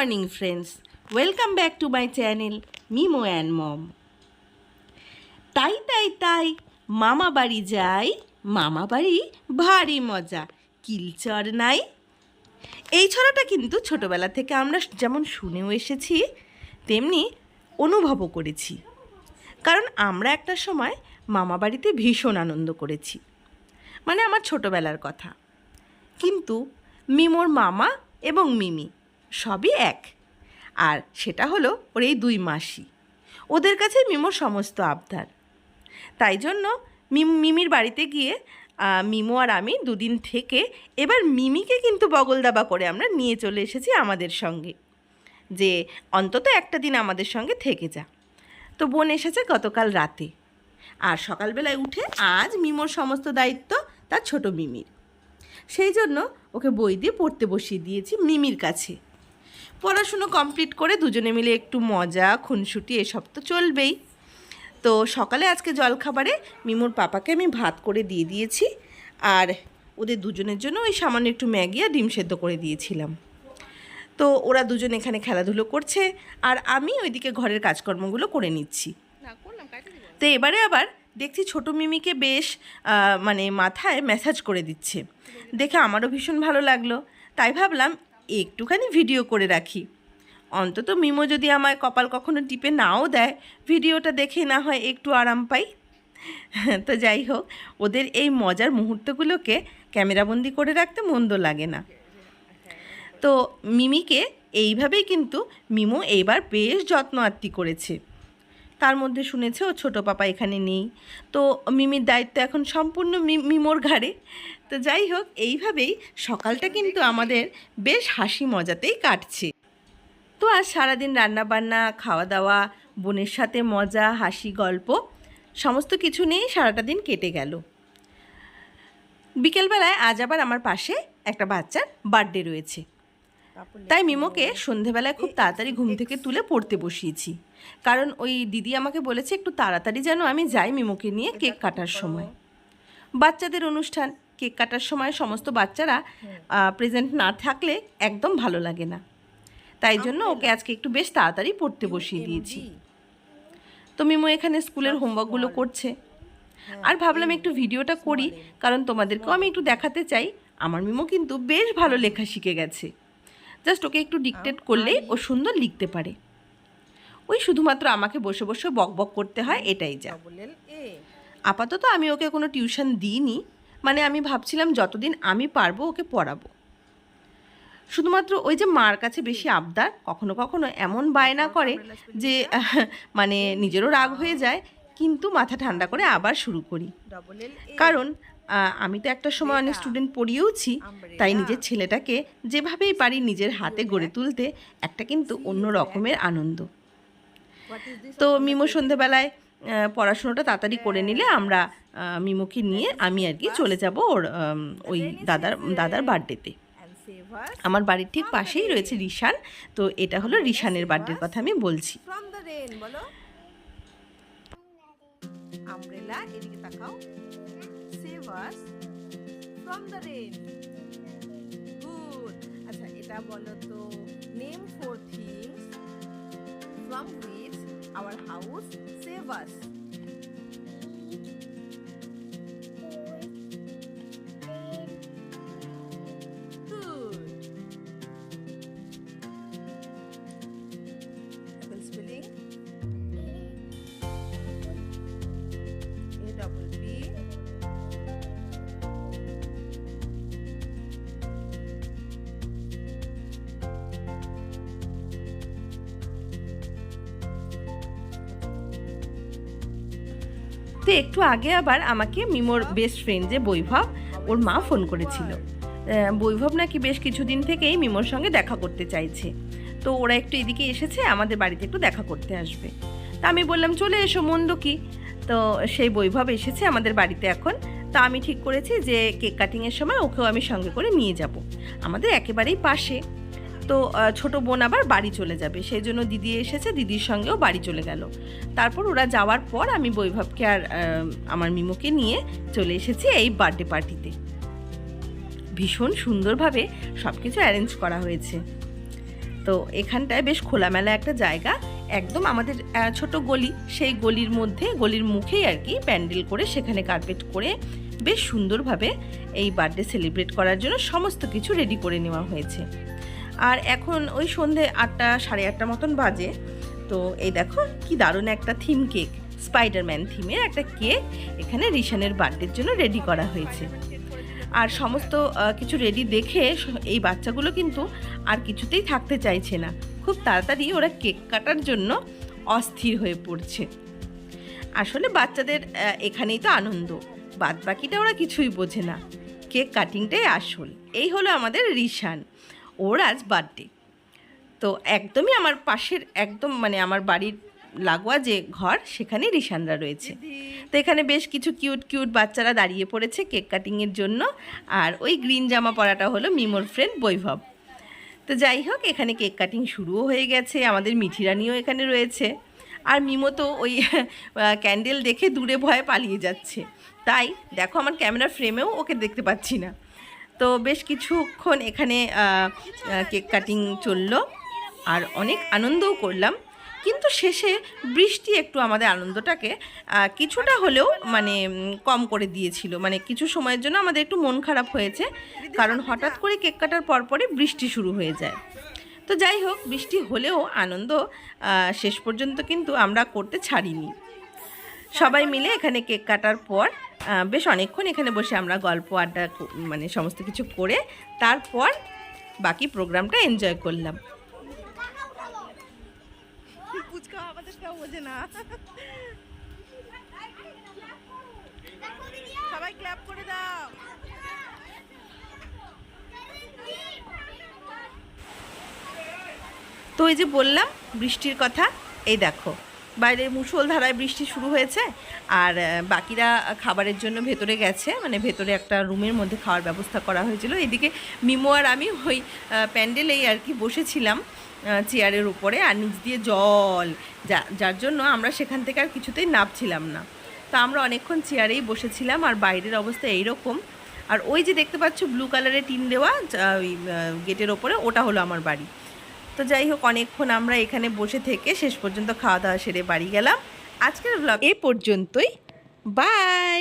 Morning friends welcome back to my channel Mimo and mom তাই তাই তাই, মামা বাড়ি যাই। মামা বাড়ি ভারী মজা। কিলচর নাই। এই ছড়াটা কিন্তু ছোটবেলা থেকে আমরা যেমন শুনেও এসেছি, তেমনি অনুভবও করেছি। কারণ আমরা একটা সময় মামা বাড়িতে ভীষণ আনন্দ করেছি। মানে আমার ছোটবেলার কথা। কিন্তু মিমোর মামা এবং মিমি সবই এক। আর সেটা হলো ওর এই দুই মাসি। ওদের কাছে মিমোর সমস্ত আবদার। তাই জন্য মিম, মিমির বাড়িতে গিয়ে মিমো আর আমি দুদিন থেকে এবার মিমিকে কিন্তু বগল দাবা করে আমরা নিয়ে চলে এসেছি আমাদের সঙ্গে। যে অন্তত একটা দিন আমাদের সঙ্গে থেকে যা। তো বোন এসেছে গতকাল রাতে। আর সকালবেলায় উঠে আজ মিমোর সমস্ত দায়িত্ব তার ছোট মিমির। সেই জন্য ওকে বই দিয়ে পড়তে বসিয়ে দিয়েছি মিমির কাছে। পড়াশুনো কমপ্লিট করে দুজনে মিলে একটু মজা খুনসুটি এসব তো চলবেই। তো সকালে আজকে জলখাবারে মিমোর পাপাকে আমি ভাত করে দিয়ে দিয়েছি আর ওদের দুজনের জন্য ওই সামান্য একটু ম্যাগি আর ডিম সেদ্ধ করে দিয়েছিলাম। তো ওরা দুজন এখানে খেলাধুলো করছে আর আমি ওইদিকে ঘরের কাজকর্মগুলো করে নিচ্ছি। তো এবারে আবার দেখছি ছোট মিমিকে বেশ মানে মাথায় ম্যাসাজ করে দিচ্ছে। দেখে আমারও ভীষণ ভালো লাগল। তাই ভাবলাম একটুখানি ভিডিও করে রাখি। অন্তত মিমো যদি আমায় কপাল কখনো টিপে নাও দেয় ভিডিওটা দেখে না হয় একটু আরাম পাই। তো যাই হোক, ওদের এই মজার মুহূর্তগুলোকে ক্যামেরাবন্দি করে রাখতে মন্দ লাগে না। তো মিমিকে এইভাবেই কিন্তু মিমো এইবার বেশ যত্ন আত্মি করেছে। তার মধ্যে শুনেছে, ও ছোটো পাপা এখানে নেই। তো মিমির দায়িত্ব এখন সম্পূর্ণ মিমোর ঘাড়ে। তো যাই হোক, এইভাবেই সকালটা কিন্তু আমাদের বেশ হাসি মজাতেই কাটছে। তো আজ সারাদিন রান্নাবান্না খাওয়া দাওয়া বোনের সাথে মজা, হাসি, গল্প, সমস্ত কিছু নিয়েই সারাটা দিন কেটে গেল। বিকেলবেলায় আজ আবার আমার পাশে একটা বাচ্চার বার্থডে রয়েছে। তাই মিমোকে সন্ধেবেলায় খুব তাড়াতাড়ি ঘুম থেকে তুলে পড়তে বসিয়েছি। কারণ ওই দিদি আমাকে বলেছে একটু তাড়াতাড়ি যেন আমি যাই মিমোকে নিয়ে কেক কাটার সময়। বাচ্চাদের অনুষ্ঠান কেক কাটার সময় সমস্ত বাচ্চারা প্রেজেন্ট না থাকলে একদম ভালো লাগে না। তাই জন্য ওকে আজকে একটু বেশ তাড়াতাড়ি পড়তে বসিয়ে দিয়েছি। তো মিমো এখানে স্কুলের হোমওয়ার্কগুলো করছে। আর ভাবলাম একটু ভিডিওটা করি কারণ তোমাদেরকেও আমি একটু দেখাতে চাই। আমার মিমো কিন্তু বেশ ভালো লেখা শিখে গেছে। জাস্ট ওকে একটু ডিকটেট করলেই ও সুন্দর লিখতে পারে। ওই শুধুমাত্র আমাকে বসে বসে বক বক করতে হয় এটাই যা। আপাতত আমি ওকে কোনো টিউশন দিইনি মানে আমি ভাবছিলাম যতদিন আমি পারব ওকে পড়াবো। শুধুমাত্র ওই যে মার কাছে বেশি আবদার কখনো কখনো এমন বায়না করে যে মানে নিজেরও রাগ হয়ে যায় কিন্তু মাথা ঠান্ডা করে আবার শুরু করি। কারণ আমি তো একটা সময় অনেক স্টুডেন্ট পড়িয়েওছি তাই নিজের ছেলেটাকে যেভাবেই পারি নিজের হাতে গড়ে তুলতে একটা কিন্তু অন্য রকমের আনন্দ। তো মিমো সন্ধেবেলায় পড়াশোনাটা তাড়াতাড়ি করে নিলে আমরা মিমোকে নিয়ে আমি আর কি চলে যাব ওর ওই দাদার দাদার বার্থডেতে আমার বাড়ির ঠিক পাশেই রয়েছে রিশান তো এটা হলো রিশানের বার্থডের কথা আমি বলছি। আমব্রেলা এদিকে তাকাও। Save us from the rain good আচ্ছা এটা বলো তো name four things from which our house save us Good. Apple spelling. A double B. তো একটু আগে আবার আমাকে মিমোর বেস্ট ফ্রেন্ড যে বৈভব ওর মা ফোন করেছিল। বৈভব নাকি বেশ কিছুদিন থেকেই মিমোর সঙ্গে দেখা করতে চাইছে। তো ওরা একটু এদিকে এসেছে আমাদের বাড়িতে একটু দেখা করতে আসবে। তা আমি বললাম চলে এসো মন্দ কি? তো সেই বৈভব এসেছে আমাদের বাড়িতে এখন। তা আমি ঠিক করেছি যে কেক কাটিংয়ের সময় ওকেও আমি সঙ্গে করে নিয়ে যাব। আমাদের একেবারেই পাশে। তো ছোট বোন আবার বাড়ি চলে যাবে। সেই জন্য দিদি এসেছে, দিদির সঙ্গেও বাড়ি চলে গেল। তারপর ওরা যাওয়ার পর আমি বৈভবকে আর আমার মিমোকে নিয়ে চলে এসেছি এই বার্থডে পার্টিতে ভীষণ সুন্দরভাবে সব কিছু অ্যারেঞ্জ করা হয়েছে। তো এখানটায় বেশ খোলামেলা একটা জায়গা, একদম আমাদের ছোট গলি। সেই গলির মধ্যে, গলির মুখেই আর কি প্যান্ডেল করে সেখানে কার্পেট করে বেশ সুন্দরভাবে এই বার্থডে সেলিব্রেট করার জন্য সমস্ত কিছু রেডি করে নেওয়া হয়েছে। আর এখন ওই সন্ধে আটটা সাড়ে আটটা মতন বাজে। তো এই দেখো কি দারুণ একটা থিম কেক স্পাইডারম্যান থিমের একটা কেক এখানে রিশানের বার্থডের জন্য রেডি করা হয়েছে। আর সমস্ত কিছু রেডি দেখে এই বাচ্চাগুলো কিন্তু আর কিছুতেই থাকতে চাইছে না। খুব তাড়াতাড়ি ওরা কেক কাটার জন্য অস্থির হয়ে পড়ছে। আসলে বাচ্চাদের এখানেই তো আনন্দ বাদ বাকিটা ওরা কিছুই বোঝে না। কেক কাটিংটাই আসল। এই হলো আমাদের রিশান। ওর আজ বার্থডে তো একদমই আমার পাশের একদম মানে আমার বাড়ির লাগোয়া যে ঘর সেখানে রিশানরা রয়েছে। তো এখানে বেশ কিছু কিউট কিউট বাচ্চারা দাঁড়িয়ে পড়েছে কেক কাটিংয়ের জন্য। আর ওই গ্রিন জামা পরাটা হলো মিমোর ফ্রেন্ড বৈভব। তো যাই হোক এখানে কেক কাটিং শুরুও হয়ে গেছে। আমাদের মিঠিরানিও এখানে রয়েছে। আর মিমো তো ওই ক্যান্ডেল দেখে দূরে ভয়ে পালিয়ে যাচ্ছে। তাই দেখো আমার ক্যামেরা ফ্রেমেও ওকে দেখতে পাচ্ছি না। তো বেশ কিছুক্ষণ এখানে কেক কাটিং চলল আর অনেক আনন্দও করলাম। কিন্তু শেষে বৃষ্টি একটু আমাদের আনন্দটাকে কিছুটা হলেও মানে কম করে দিয়েছিল। মানে কিছু সময়ের জন্য আমাদের একটু মন খারাপ হয়েছে, কারণ হঠাৎ করে কেক কাটার পরপরই বৃষ্টি শুরু হয়ে যায়। তো যাই হোক, বৃষ্টি হলেও আনন্দ শেষ পর্যন্ত কিন্তু আমরা করতে ছাড়িনি। সবাই মিলে এখানে কেক কাটার পর বেশ অনেকক্ষণ এখানে বসে আমরা গল্প আড্ডা মানে সমস্ত কিছু করে তারপর বাকি প্রোগ্রামটা এনজয় করলাম। বোঝে না সবাই ক্ল্যাপ করে দাও। তো এই যে বললাম বৃষ্টির কথা এই দেখো। বাইরে মুষলধারায় বৃষ্টি শুরু হয়েছে আর বাকিরা খাবারের জন্য ভেতরে গেছে। মানে ভেতরে একটা রুমের মধ্যে খাওয়ার ব্যবস্থা করা হয়েছিল। এদিকে মিমো আর আমি ওই প্যান্ডেলেই আর কি বসেছিলাম চেয়ারের উপরে। আর নিচ দিয়ে জল, যা, যার জন্য আমরা সেখান থেকে আর কিছুতেই নামছিলাম না। তো আমরা অনেকক্ষণ চেয়ারেই বসেছিলাম আর বাইরের অবস্থা এইরকম। আর ওই যে দেখতে পাচ্ছ, ব্লু কালারের টিন দেওয়া ওই গেটের ওপরে, ওটা হলো আমার বাড়ি। তো যাই হোক, অনেকক্ষণ আমরা এখানে বসে থেকে শেষ পর্যন্ত খাওয়া দাওয়া সেরে বাড়ি গেলাম। আজকের ব্লগ এ পর্যন্তই। বাই